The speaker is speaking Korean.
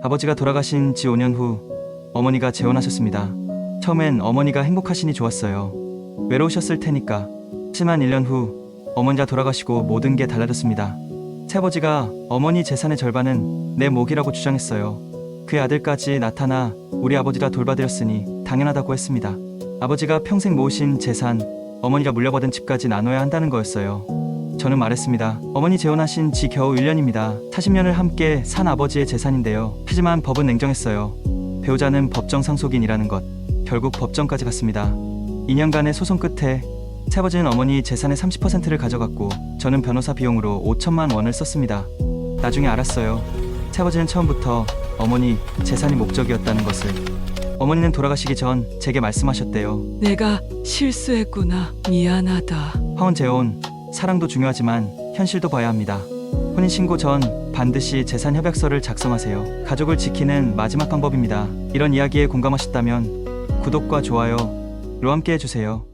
아버지가 돌아가신 지 5년 후 어머니가 재혼하셨습니다. 처음엔 어머니가 행복하시니 좋았어요. 외로우셨을 테니까. 하지만 1년 후 어머니가 돌아가시고 모든 게 달라졌습니다. 새아버지가 어머니 재산의 절반은 내 몫이라고 주장했어요. 그의 아들까지 나타나 우리 아버지가 돌봐드렸으니 당연하다고 했습니다. 아버지가 평생 모으신 재산, 어머니가 물려받은 집까지 나눠야 한다는 거였어요. 저는 말했습니다. 어머니 재혼하신 지 겨우 1년입니다. 40년을 함께 산 아버지의 재산인데요. 하지만 법은 냉정했어요. 배우자는 법정 상속인이라는 것. 결국 법정까지 갔습니다. 2년간의 소송 끝에 새아버지는 어머니 재산의 30%를 가져갔고 저는 변호사 비용으로 5천만 원을 썼습니다. 나중에 알았어요. 새아버지는 처음부터 어머니 재산이 목적이었다는 것을. 어머니는 돌아가시기 전 제게 말씀하셨대요. 내가 실수했구나. 미안하다. 화원 재혼, 사랑도 중요하지만 현실도 봐야 합니다. 혼인 신고 전 반드시 재산 협약서를 작성하세요. 가족을 지키는 마지막 방법입니다. 이런 이야기에 공감하셨다면 구독과 좋아요로 함께 해주세요.